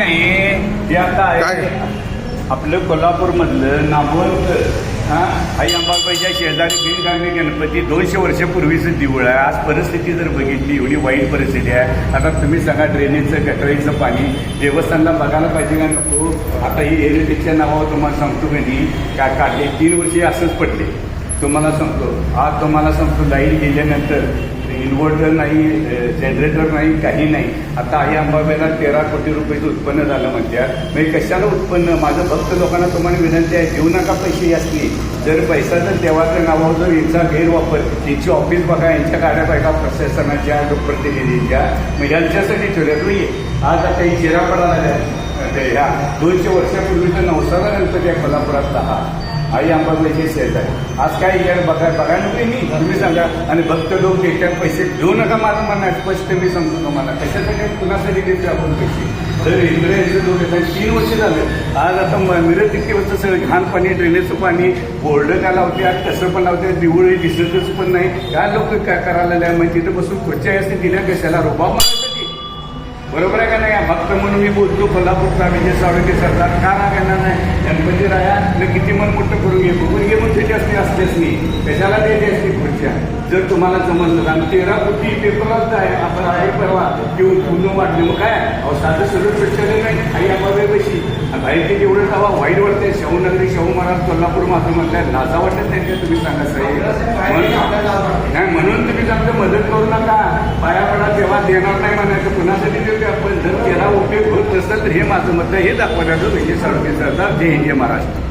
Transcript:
जे आता काय? आहे आपलं कोल्हापूरमधलं नामवंत हा आई अंबाबाईच्या शेजारी बिनगामी गणपती दोनशे वर्षापूर्वीचं देऊळ आहे. आज परिस्थिती जर बघितली एवढी वाईट परिस्थिती आहे. आता तुम्ही सांगा ड्रेनेजचं गटरीचं पाणी देवस्थानला बघायला पाहिजे का नको? आता ही एरिटेकच्या नावावर तुम्हाला सांगतो की नाही? का काढले? तीन वर्षे असंच पडले. तुम्हाला सांगतो. आज तुम्हाला सांगतो लाइट गेल्यानंतर इन्व्हर्टर नाही जनरेटर नाही काही नाही. आता आई अंबाबाईला तेरा कोटी रुपयाचं उत्पन्न झालं म्हणत्या. म्हणजे कशाला उत्पन्न? माझं भक्त लोकांना तुम्हाला विनंती आहे देऊ नका पैसे असली जर पैसा जर देवाच्या नावावर जर यांचा गैरवापर. यांची ऑफिस बघा यांच्या गाड्या बघा प्रशासनाच्या लोकप्रतिनिधींच्या. मग यांच्यासाठी ठेवल्या तुम्ही आज आता ही चिरा झाल्या. ह्या दोनशे वर्षापूर्वीचं नवसाला गणपती आहे कोल्हापुरातला हा. आई अंबाबाईचे शेत आहे. आज काय या बघा बघायला नको मी. तुम्ही सांगा. आणि भक्त लोक त्याच्यात पैसे देऊ नका माझं म्हणणं स्पष्ट मी सांगतो तुम्हाला. कशासाठी? कुणासाठी घेतले आपण पैसे? तर इंग्रजांचे लोक येतात तीन वर्ष झाले. आज आता मिरज तितके वर्ष सगळं घाण पाणी ड्रेनेजचं पाणी बोर्ड काय लावते आज कसं पण लावते दिवळी दिसतच पण नाही. काय लोक काय करायला लागले? म्हणजे तिथं बसून खुर्च्या असते दिल्या कशाला? रोबा बरोबर आहे का नाही? भक्त म्हणून मी बोलतो कोल्हापूरचा विजय सावळके सरदार. का राग येणार नाही? गणपती राया न किती मन मोठं करून घे बघून घे म्हणून त्याची असते असतेच नाही कशाला द्यायची असते खुर्च्या जर तुम्हाला समजलं आणि तेरा कोटी पेपरलाच आहे. आपण आहे परवा. की उत्पन्न वाढले. मग काय? अहो साधं सगळं स्वच्छालय नाही आई पैशी बाहेर ते एवढं जावा वाईट वाटतंय शाहू नगरी शाहू महाराज कोल्हापूर माझं म्हटलंय लाजा वाटत नाही तुम्ही सांगा साहेब म्हणून नाही म्हणून तुम्ही सांगता मदत करू नका पाया पडा तेव्हा देणार नाही म्हणायचं. कुणासाठी देऊ आपण? जर त्याला उपयोग होत नसेल तर हे माझं मत हे दाखवण्याचं म्हणजे सरकार सरदार जय हिंद महाराष्ट्र.